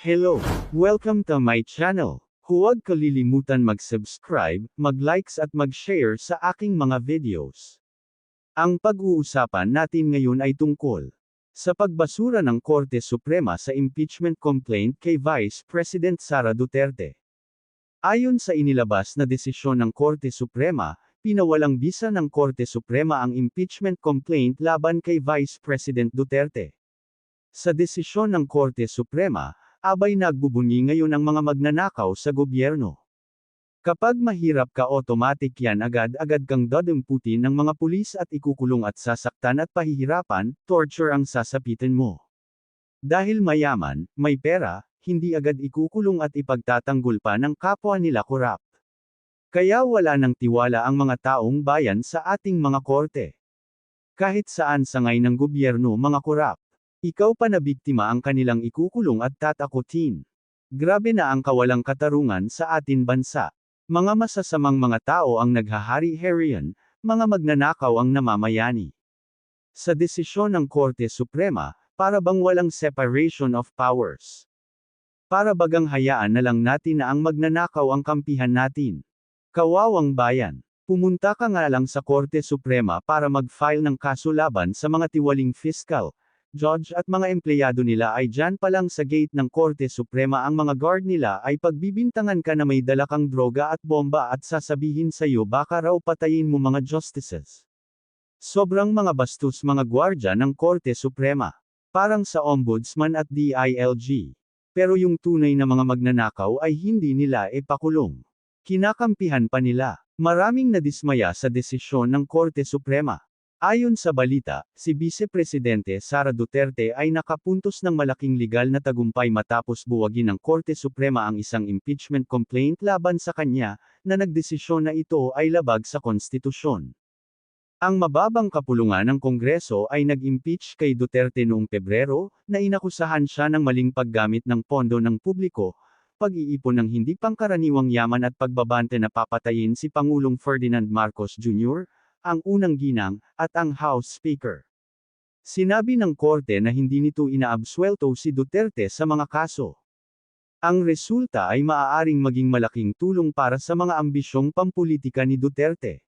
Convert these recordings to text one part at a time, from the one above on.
Hello! Welcome to my channel. Huwag kalilimutan mag-subscribe, mag-likes at mag-share sa aking mga videos. Ang pag-uusapan natin ngayon ay tungkol sa pagbasura ng Korte Suprema sa impeachment complaint kay Vice President Sara Duterte. Ayon sa inilabas na desisyon ng Korte Suprema, pinawalang bisa ng Korte Suprema ang impeachment complaint laban kay Vice President Duterte. Sa desisyon ng Korte Suprema, abay nagbubunyi ngayon ang mga magnanakaw sa gobyerno. Kapag mahirap ka automatic yan agad-agad kang dadamputin ng mga pulis at ikukulong at sasaktan at pahihirapan, torture ang sasapitin mo. Dahil mayaman, may pera, hindi agad ikukulong at ipagtatanggol pa ng kapwa nila korap. Kaya wala ng tiwala ang mga taong bayan sa ating mga korte. Kahit saan sangay ng gobyerno mga korap. Ikaw pa na biktima ang kanilang ikukulong at tatakutin. Grabe na ang kawalang katarungan sa atin bansa. Mga masasamang mga tao ang naghahari-harian, mga magnanakaw ang namamayani. Sa desisyon ng Korte Suprema, para bang walang separation of powers. Para bagang hayaan na lang natin na ang magnanakaw ang kampihan natin. Kawawang bayan. Pumunta ka nga lang sa Korte Suprema para mag-file ng kaso laban sa mga tiwaling fiscal, judge at mga empleyado nila ay dyan pa lang sa gate ng Korte Suprema ang mga guard nila ay pagbibintangan ka na may dala kang droga at bomba at sasabihin sa'yo baka raw patayin mo mga justices. Sobrang mga bastos mga gwardya ng Korte Suprema. Parang sa Ombudsman at DILG. Pero yung tunay na mga magnanakaw ay hindi nila epakulong. Kinakampihan pa nila. Maraming nadismaya sa desisyon ng Korte Suprema. Ayon sa balita, si Vice Presidente Sara Duterte ay nakapuntos ng malaking legal na tagumpay matapos buwagin ng Korte Suprema ang isang impeachment complaint laban sa kanya, na nagdesisyon na ito ay labag sa konstitusyon. Ang mababang kapulungan ng Kongreso ay nag-impeach kay Duterte noong Pebrero, na inakusahan siya ng maling paggamit ng pondo ng publiko, pag-iipon ng hindi pangkaraniwang yaman at pagbabante na papatayin si Pangulong Ferdinand Marcos Jr., ang unang ginang, at ang House Speaker. Sinabi ng korte na hindi nito inaabswelto si Duterte sa mga kaso. Ang resulta ay maaaring maging malaking tulong para sa mga ambisyong pampolitika ni Duterte.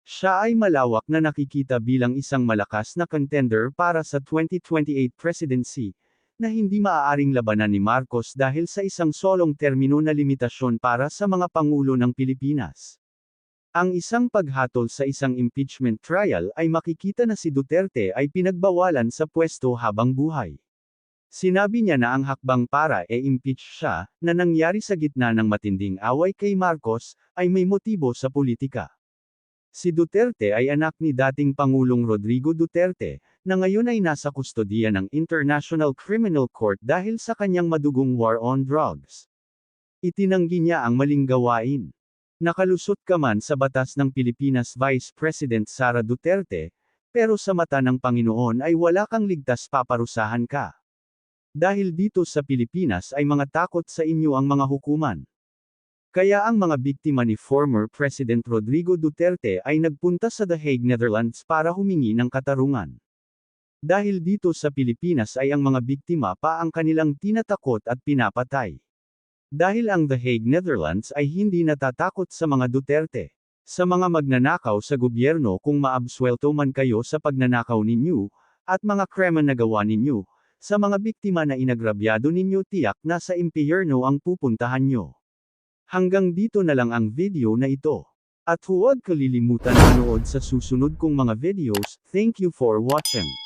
Siya ay malawak na nakikita bilang isang malakas na contender para sa 2028 presidency, na hindi maaaring labanan ni Marcos dahil sa isang solong termino na limitasyon para sa mga pangulo ng Pilipinas. Ang isang paghatol sa isang impeachment trial ay makikita na si Duterte ay pinagbawalan sa pwesto habang buhay. Sinabi niya na ang hakbang para e-impeach siya, na nangyari sa gitna ng matinding away kay Marcos, ay may motibo sa politika. Si Duterte ay anak ni dating Pangulong Rodrigo Duterte, na ngayon ay nasa kustodiya ng International Criminal Court dahil sa kanyang madugong war on drugs. Itinanggi niya ang maling gawain. Nakalusot ka man sa batas ng Pilipinas Vice President Sara Duterte, pero sa mata ng Panginoon ay wala kang ligtas paparusahan ka. Dahil dito sa Pilipinas ay mga takot sa inyo ang mga hukuman. Kaya ang mga biktima ni former President Rodrigo Duterte ay nagpunta sa The Hague, Netherlands para humingi ng katarungan. Dahil dito sa Pilipinas ay ang mga biktima pa ang kanilang tinatakot at pinapatay. Dahil ang The Hague, Netherlands ay hindi natatakot sa mga Duterte. Sa mga magnanakaw sa gobyerno kung maabswelto man kayo sa pagnanakaw ninyo, at mga kremen na gawa ninyo, sa mga biktima na inagrabyado ninyo tiyak na sa impyerno ang pupuntahan nyo. Hanggang dito na lang ang video na ito. At huwag kalilimutan manood sa susunod kong mga videos, thank you for watching.